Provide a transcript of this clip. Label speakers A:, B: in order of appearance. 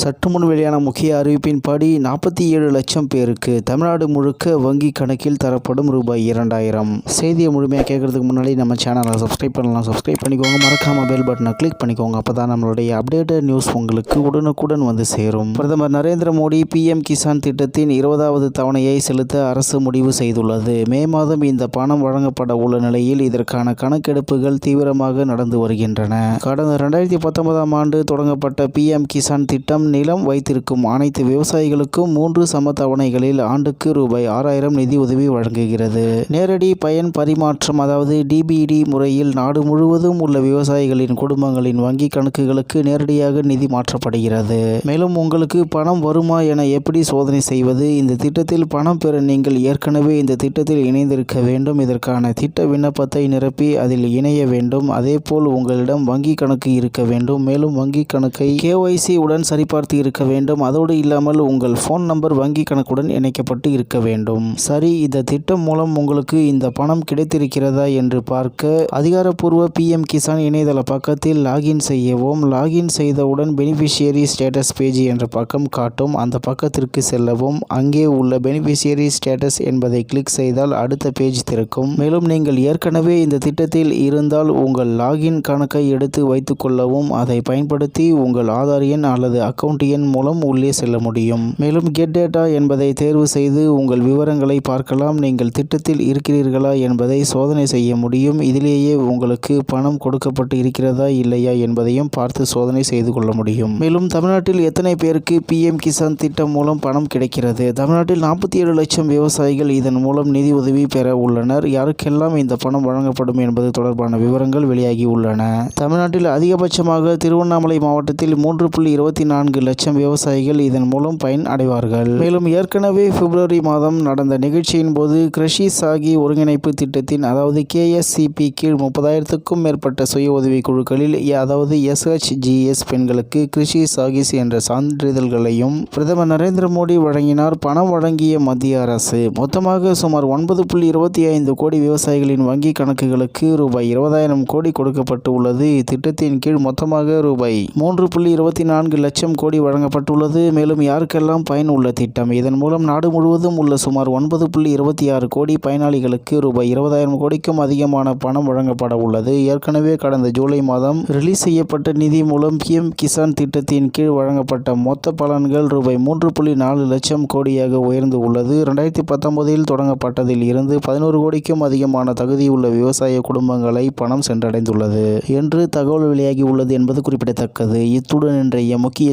A: சற்று முன் வெளியான முக்கிய அறிவிப்பின்படி நாற்பத்தி ஏழு லட்சம் பேருக்கு தமிழ்நாடு முழுக்க வங்கி கணக்கில் தரப்படும் ரூபாய் இரண்டாயிரம். செய்தியை முழுமையாக கேட்கறதுக்கு முன்னாடி நம்ம சேனலை சப்ஸ்கிரைப் பண்ணலாம். சப்ஸ்கிரைப் பண்ணிக்கோங்க. மறக்காம பெல் பட்டனை கிளிக் பண்ணிக்கோங்க. அப்போ தான் நம்மளுடைய அப்டேட்டட் நியூஸ் உங்களுக்கு உடனுக்குடன் வந்து சேரும். பிரதமர் நரேந்திர மோடி பிஎம் கிசான் திட்டத்தின் இருபதாவது தவணையை செலுத்த அரசு முடிவு செய்துள்ளது. மே மாதம் இந்த பணம் வழங்கப்பட உள்ள நிலையில் இதற்கான கணக்கெடுப்புகள் தீவிரமாக நடந்து வருகின்றன. கடந்த ரெண்டாயிரத்தி பத்தொன்பதாம் ஆண்டு தொடங்கப்பட்ட பிஎம் கிசான் திட்டம் நிலம் வைத்திருக்கும் அனைத்து விவசாயிகளுக்கும் மூன்று சம தவணைகளில் ஆண்டுக்கு ரூபாய் ஆறாயிரம் நிதி உதவி வழங்குகிறது. நேரடி பயன் பரிமாற்றம் அதாவது டிபிடி முறையில் நாடு முழுவதும் உள்ள விவசாயிகளின் குடும்பங்களின் வங்கி கணக்குகளுக்கு நேரடியாக நிதி மாற்றப்படுகிறது. மேலும் உங்களுக்கு பணம் வருமா என எப்படி சோதனை செய்வது? இந்த திட்டத்தில் பணம் பெற நீங்கள் ஏற்கனவே இந்த திட்டத்தில் இணைந்திருக்க வேண்டும். இதற்கான திட்ட விண்ணப்பத்தை நிரப்பி அதில் இணைய வேண்டும். அதேபோல் உங்களிடம் வங்கி கணக்கு இருக்க வேண்டும். மேலும் வங்கி கணக்கை கேஒய்சி உடன் சரிபார்த்து இருக்க வேண்டும். அதோடு இல்லாமல் உங்கள் ஃபோன் நம்பர் வங்கி கணக்குடன் இணைக்கப்பட்டு இருக்க வேண்டும். சரி இந்த திட்டம் மூலம் உங்களுக்கு இந்த பணம் கிடைத்திருக்கிறதா என்று பார்க்க அதிகாரப்பூர்வ பிஎம் கிசான் இணையதள பக்கத்தில் லாகின் செய்யவும் லாகின் செய்தவுடன் பெனிஃபிஷியரி ஸ்டேட்டஸ் பேஜ் என்ற பக்கம் காட்டும். அந்த பக்கத்திற்கு செல்லவும். அங்கே உள்ள பெனிஃபிஷியரி ஸ்டேட்டஸ் என்பதை கிளிக் செய்தால் அடுத்த பேஜ் திறக்கும். மேலும் நீங்கள் ஏற்கனவே இந்த திட்டத்தில் இருந்தால் உங்கள் லாகின் கணக்கை எடுத்து வைத்துக் கொள்ளவும் அதை பயன்படுத்தி உங்கள் ஆதார் எண் அல்லது அக்கவுண்ட் எண் மூலம் உள்ளே செல்ல முடியும். மேலும் கெட் டேட்டா என்பதை தேர்வு செய்து உங்கள் விவரங்களை பார்க்கலாம். நீங்கள் திட்டத்தில் இருக்கிறீர்களா என்பதை சோதனை செய்ய முடியும். இதிலேயே உங்களுக்கு பணம் கொடுக்கப்பட்டு இருக்கிறதா இல்லையா என்பதையும் பார்த்து சோதனை செய்து கொள்ள முடியும். மேலும் தமிழ்நாட்டில் எத்தனை பேருக்கு பிஎம் கிசான் திட்டம் மூலம் பணம் கிடைக்கிறது? தமிழ்நாட்டில் நாற்பத்தி ஏழு லட்சம் விவசாயிகள் இதன் மூலம் நிதி உதவி பெற உள்ளனர். யாருக்கெல்லாம் இந்த பணம் வழங்கப்படும் என்பது தொடர்பான விவரங்கள் வெளியாகி உள்ளன. தமிழ்நாட்டில் அதிகபட்சமாக திருவண்ணாமலை மாவட்டத்தில் மூன்று புள்ளி இருபத்தி நான்கு லட்சம் விவசாயிகள் இதன் மூலம் பயன் அடைவார்கள். மேலும் ஏற்கனவே பிப்ரவரி மாதம் நடந்த நிகழ்ச்சியின் போது கிருஷி சாகி ஒருங்கிணைப்பு திட்டத்தின் அதாவது கேஎஸ்சிபி கீழ் முப்பதாயிரத்துக்கும் மேற்பட்ட சுய உதவி குழுக்களில் அதாவது எஸ்ஹெச்ஜிஎஸ் பெண்களுக்கு கிருஷி சாகிஸ் என்ற சான்றிதழ்களையும் பிரதமர் நரேந்திர மோடி வழங்கினார் பணம் வழங்கிய மத்திய அரசு. மொத்தமாக சுமார் ஒன்பது புள்ளி இருபத்தி ஐந்து கோடி விவசாயிகளின் வங்கி கணக்குகளுக்கு ரூபாய் இருபதாயிரம் கோடி கொடுக்கப்பட்டு உள்ளது இத்திட்டத்தின் கீழ் மொத்தமாக ரூபாய் மூன்று புள்ளி இருபத்தி நான்கு லட்சம் கோடி வழங்கப்பட்டுள்ளது. மேலும் யாருக்கெல்லாம் பயன் உள்ள திட்டம்? இதன் மூலம் நாடு முழுவதும் உள்ள சுமார் ஒன்பது புள்ளி இருபத்தி ஆறு கோடி பயனாளிகளுக்கு ரூபாய் இருபதாயிரம் கோடிக்கும் அதிகமான பணம் வழங்கப்பட உள்ளது. ஏற்கனவே கடந்த ஜூலை மாதம் ரிலீஸ் செய்யப்பட்ட நிதி மூலம் பிஎம் கிசான் திட்டத்தின் கீழ் வழங்கப்பட்ட மொத்த பலன்கள் ரூபாய் மூன்று புள்ளி நாலு லட்சம் கோடியாக உயர்ந்து உள்ளது. ரெண்டாயிரத்தி பத்தொன்பதில் தொடங்கப்பட்டதில் இருந்து பதினோரு கோடிக்கும் அதிகமான தகுதியுள்ள விவசாய குடும்பங்களை பணம் சென்றடைந்துள்ளது. என்று தகவல் வெளியாகி உள்ளது என்பது குறிப்பிடத்தக்கது. இத்துடன் இன்றைய முக்கிய